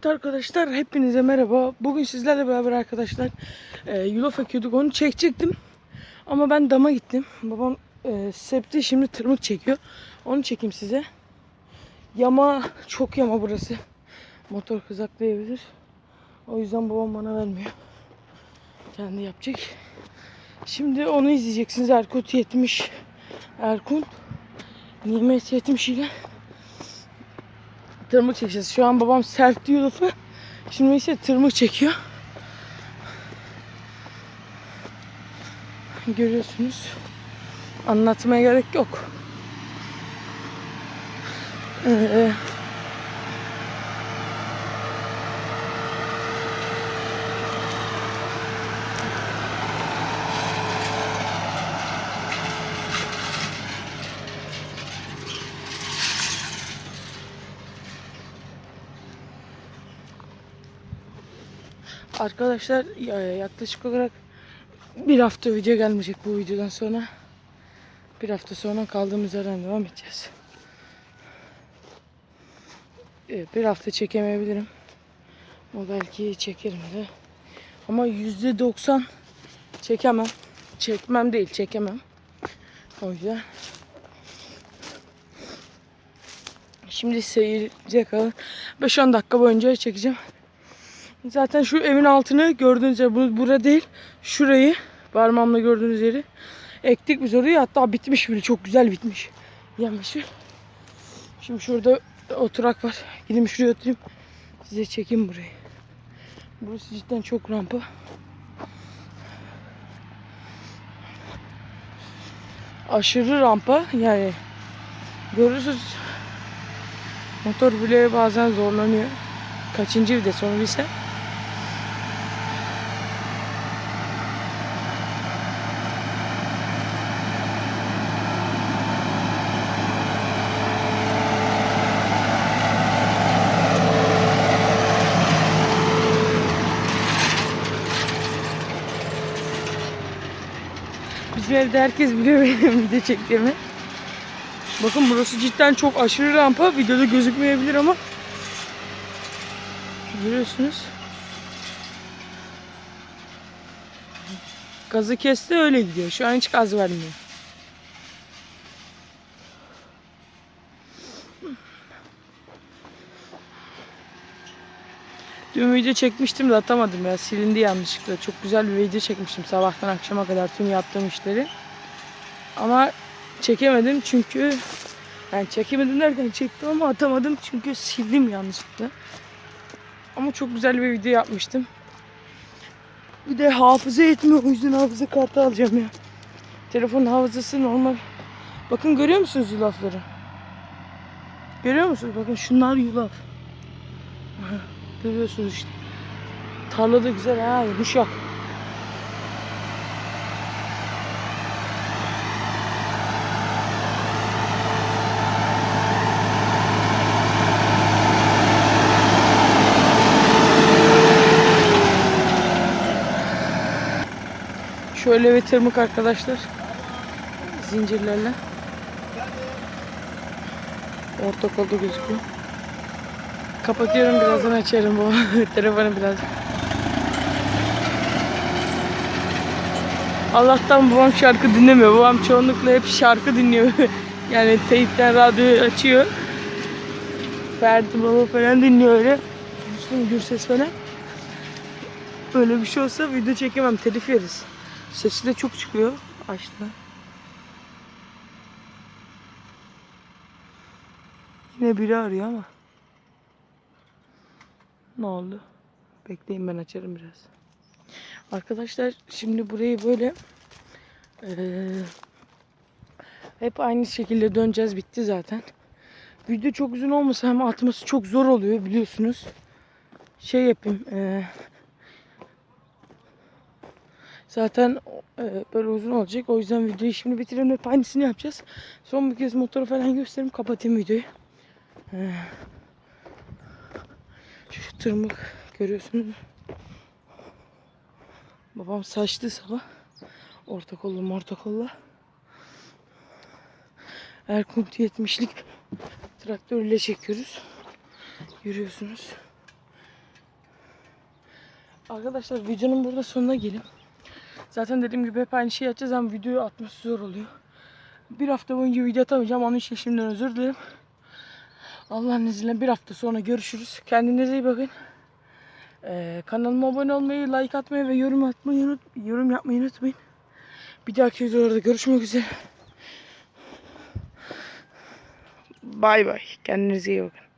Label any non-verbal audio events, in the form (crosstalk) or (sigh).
Evet arkadaşlar hepinize merhaba. Bugün sizlerle beraber arkadaşlar e, yulaf ekiyorduk onu çekecektim. Ama ben dama gittim. Babam e, septi şimdi tırmık çekiyor. Onu çekeyim size. Yama çok yama burası. Motor kızaklayabilir. O yüzden babam bana vermiyor. Kendi yapacak. Şimdi onu izleyeceksiniz. Erkut 70. Erkun Nimet 70 ile tırmık çekeceğiz. Şu an babam serpti yulafı. Şimdi ise tırmık çekiyor. Görüyorsunuz. Anlatmaya gerek yok. Ee, Arkadaşlar ya- yaklaşık olarak bir hafta video gelmeyecek bu videodan sonra. Bir hafta sonra kaldığımız yerden devam edeceğiz. Bir hafta çekemeyebilirim. O belki çekerim de. Ama yüzde doksan çekemem. Çekmem değil, çekemem. O yüzden. Şimdi seyirciye kadar 5-10 dakika boyunca çekeceğim. Zaten şu evin altını gördüğünüz yer bu bura değil. Şurayı parmağımla gördüğünüz yeri ektik biz orayı hatta bitmiş bile çok güzel bitmiş. Yemişi. Şimdi şurada oturak var. Gideyim şuraya oturayım. Size çekeyim burayı. Burası cidden çok rampa. Aşırı rampa yani görürsünüz motor bile bazen zorlanıyor. Kaçıncı vites onu bilse. Bizim evde herkes biliyor (laughs) benim video çektiğimi. Bakın burası cidden çok aşırı rampa. Videoda gözükmeyebilir ama Görüyorsunuz. Gazı kesti öyle gidiyor. Şu an hiç gaz vermiyor. Dün video çekmiştim de atamadım ya. Silindi yanlışlıkla. Çok güzel bir video çekmiştim sabahtan akşama kadar tüm yaptığım işleri. Ama çekemedim çünkü yani çekemedim derken çektim ama atamadım çünkü sildim yanlışlıkla. Ama çok güzel bir video yapmıştım. Bir de hafıza yetmiyor. O yüzden hafıza kartı alacağım ya. Telefonun hafızası normal. Bakın görüyor musunuz yulafları? Görüyor musunuz? Bakın şunlar yulaf. Görüyorsunuz işte. Tarla da güzel ha yumuşak. Şöyle bir tırmık arkadaşlar. Zincirlerle. Orta kolda gözüküyor. Kapatıyorum birazdan açarım bu (laughs) telefonu biraz. Allah'tan babam şarkı dinlemiyor. Babam çoğunlukla hep şarkı dinliyor. (laughs) yani teyipten radyo açıyor. Ferdi Baba falan dinliyor öyle. Müslüm Gürses falan. Böyle bir şey olsa video çekemem. Telif yeriz. Sesi de çok çıkıyor. Açtı. Yine biri arıyor ama. Ne oldu? Bekleyin ben açarım biraz. Arkadaşlar şimdi burayı böyle eee, hep aynı şekilde döneceğiz. Bitti zaten. Video çok uzun olmasa hem atması çok zor oluyor biliyorsunuz. Şey yapayım. eee Zaten e, böyle uzun olacak. O yüzden videoyu şimdi bitirelim. Hep aynısını yapacağız. Son bir kez motoru falan göstereyim. Kapatayım videoyu. E, şu tırmık görüyorsunuz. Babam saçtı sabah. Orta kollu orta kolla. Erkunt 70'lik traktörle çekiyoruz. Görüyorsunuz. Arkadaşlar videonun burada sonuna gelin. Zaten dediğim gibi hep aynı şeyi yapacağız ama videoyu atması zor oluyor. Bir hafta boyunca video atamayacağım. Onun için şimdiden özür dilerim. Allah'ın izniyle bir hafta sonra görüşürüz. Kendinize iyi bakın. Ee, kanalıma abone olmayı, like atmayı ve yorum atmayı unut yorum yapmayı unutmayın. Bir dahaki videolarda görüşmek üzere. Bay bay. Kendinize iyi bakın.